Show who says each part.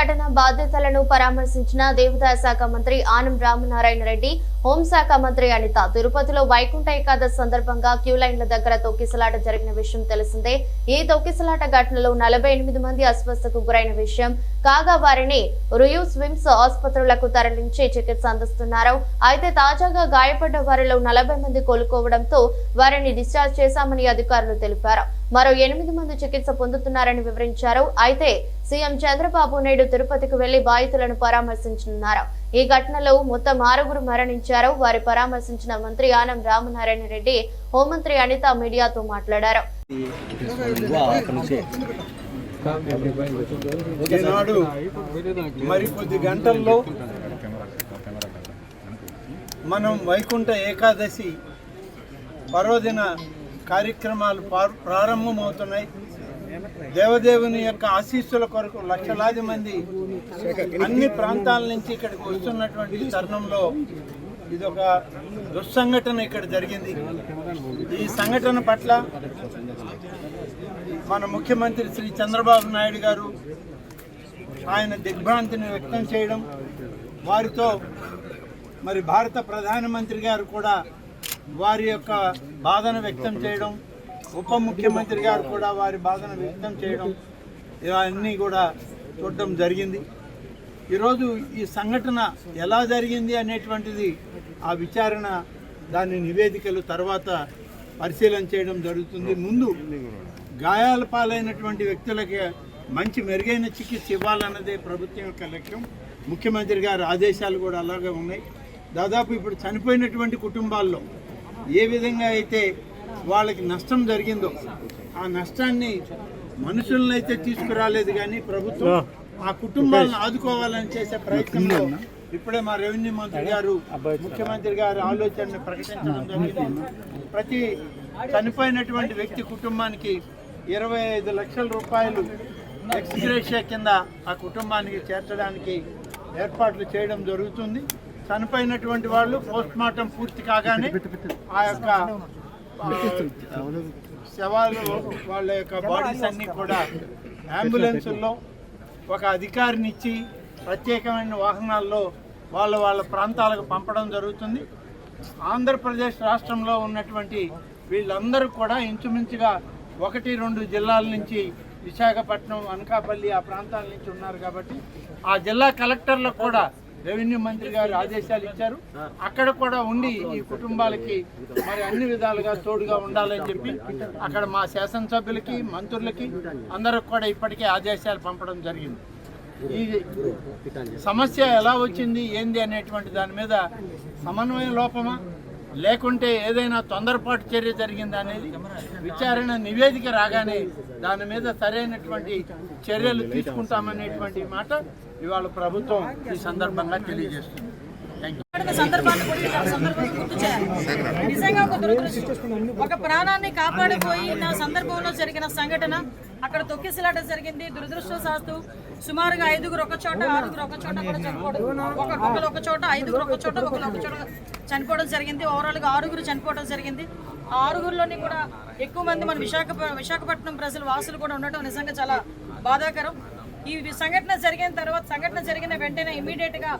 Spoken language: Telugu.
Speaker 1: ఘటన బాధ్యతలను పరామర్శించిన దేవాదాయ శాఖ మంత్రి ఆనం రామనారాయణ రెడ్డి హోంశాఖ మంత్రి అనిత తిరుపతిలో వైకుంఠ ఏకాదశి సందర్భంగా క్యూ లైన్ల దగ్గర తొక్కిసలాట జరిగిన విషయం తెలిసిందే. ఈ తొక్కిసలాట ఘటనలో నలభై ఎనిమిది మంది అస్వస్థకు గురైన విషయం. కాగా వారిని రుయూస్ స్విమ్స్ ఆసుపత్రులకు తరలించి చికిత్స అందిస్తున్నారు. అయితే తాజాగా గాయపడ్డ వారిలో నలభై మంది కోలుకోవడంతో వారిని డిశ్చార్జ్ చేశామని అధికారులు తెలిపారు. మరో ఎనిమిది మంది చికిత్స పొందుతున్నారని వివరించారు. అయితే సీఎం చంద్రబాబు నాయుడు తిరుపతికి వెళ్ళి బాధితులను పరామర్శించనున్నారు. ఈ ఘటనలో మొత్తం ఆరుగురు మరణించారు. వారి పరామర్శించిన మంత్రి ఆనం రామనారాయణ రెడ్డి హోంమంత్రి అనిత మీడియాతో మాట్లాడారు.
Speaker 2: ఈనాడు మరి కొద్ది గంటల్లో మనం వైకుంఠ ఏకాదశి పర్వదిన కార్యక్రమాలు ప్రారంభమవుతున్నాయి. దేవదేవుని యొక్క ఆశీస్సుల కొరకు లక్షలాది మంది అన్ని ప్రాంతాల నుంచి ఇక్కడికి వస్తున్నటువంటి తరుణంలో ఇది ఒక దుస్సంఘటన ఇక్కడ జరిగింది. ఈ సంఘటన పట్ల మన ముఖ్యమంత్రి శ్రీ చంద్రబాబు నాయుడు గారు ఆయన దిగ్భ్రాంతిని వ్యక్తం చేయడం వారితో మరి భారత ప్రధానమంత్రి గారు కూడా వారి యొక్క బాధను వ్యక్తం చేయడం ఉప ముఖ్యమంత్రి గారు కూడా వారి బాధను వ్యక్తం చేయడం ఇవన్నీ కూడా చూడడం జరిగింది. ఈరోజు ఈ సంఘటన ఎలా జరిగింది అనేటువంటిది ఆ విచారణ దాని నివేదికలు తర్వాత పరిశీలన చేయడం జరుగుతుంది. ముందు గాయాల పాలైనటువంటి వ్యక్తులకి మంచి మెరుగైన చికిత్స ఇవ్వాలన్నదే ప్రభుత్వం యొక్క లక్ష్యం. ముఖ్యమంత్రి గారి ఆదేశాలు కూడా అలాగే ఉన్నాయి. దాదాపు ఇప్పుడు చనిపోయినటువంటి కుటుంబాల్లో ఏ విధంగా అయితే వాళ్ళకి నష్టం జరిగిందో ఆ నష్టాన్ని మనుషులను అయితే తీసుకురాలేదు కానీ ప్రభుత్వం ఆ కుటుంబాలను ఆదుకోవాలని చేసే ప్రయత్నంలో ఇప్పుడే మా రెవెన్యూ మంత్రి గారు ముఖ్యమంత్రి గారి ఆలోచనని ప్రకటించడం జరిగింది. ప్రతి చనిపోయినటువంటి వ్యక్తి కుటుంబానికి ఇరవై ఐదు లక్షల రూపాయలు ఎక్స్గ్రేషియా కింద ఆ కుటుంబానికి చేర్చడానికి ఏర్పాట్లు చేయడం జరుగుతుంది. చనిపోయినటువంటి వాళ్ళు పోస్ట్ మార్టం పూర్తి కాగానే ఆ యొక్క శవాలు వాళ్ళ యొక్క బాడీస్ అన్నీ కూడా అంబులెన్సుల్లో ఒక అధికారిని ఇచ్చి ప్రత్యేకమైన వాహనాల్లో వాళ్ళ వాళ్ళ ప్రాంతాలకు పంపడం జరుగుతుంది. ఆంధ్రప్రదేశ్ రాష్ట్రంలో ఉన్నటువంటి వీళ్ళందరూ కూడా ఇంచుమించుగా ఒకటి రెండు జిల్లాల నుంచి విశాఖపట్నం అనకాపల్లి ఆ ప్రాంతాల నుంచి ఉన్నారు కాబట్టి ఆ జిల్లా కలెక్టర్లకు కూడా రెవెన్యూ మంత్రి గారు ఆదేశాలు ఇచ్చారు. అక్కడ కూడా ఉండి ఈ కుటుంబాలకి మరి అన్ని విధాలుగా తోడుగా ఉండాలని చెప్పి అక్కడ మా శాసనసభ్యులకి మంత్రులకి అందరికి కూడా ఇప్పటికే ఆదేశాలు పంపడం జరిగింది. ఈ సమస్య ఎలా వచ్చింది ఏంది అనేటువంటి దాని మీద సమన్వయ లోపమా? లేకుంటే ఏదైనా తొందరపాటు చర్య జరిగిందా అనేది విచారణ నివేదిక రాగానే దాని మీద సరైనటువంటి చర్యలు తీసుకుంటామనేటువంటి మాట ఇవాళ ప్రభుత్వం ఈ సందర్భంగా తెలియజేస్తుంది.
Speaker 3: సందర్భాన్ని సందర్భాన్ని గుర్తు చేయాలి. నిజంగా ఒక దురదృష్టం. ఒక ప్రాణాన్ని కాపాడిపోయి నా సందర్భంలో జరిగిన సంఘటన అక్కడ తొక్కిసలాట జరిగింది. దురదృష్టశాస్తు సుమారుగా ఐదుగురు ఒక చోట ఆరుగురు ఒక చోట కూడా చనిపోవడం ఒక ఒకరు ఒక చోట ఐదుగురు ఒక చోట ఒకరు ఒక చోట చనిపోవడం జరిగింది. ఓవరాల్గా ఆరుగురు చనిపోవడం జరిగింది. ఆ ఆరుగురిలోని కూడా ఎక్కువ మంది మన విశాఖ విశాఖపట్నం ప్రజలు వాసులు కూడా ఉండటం నిజంగా చాలా బాధాకరం. ఈ సంఘటన జరిగిన తర్వాత సంఘటన జరిగిన వెంటనే ఇమీడియట్గా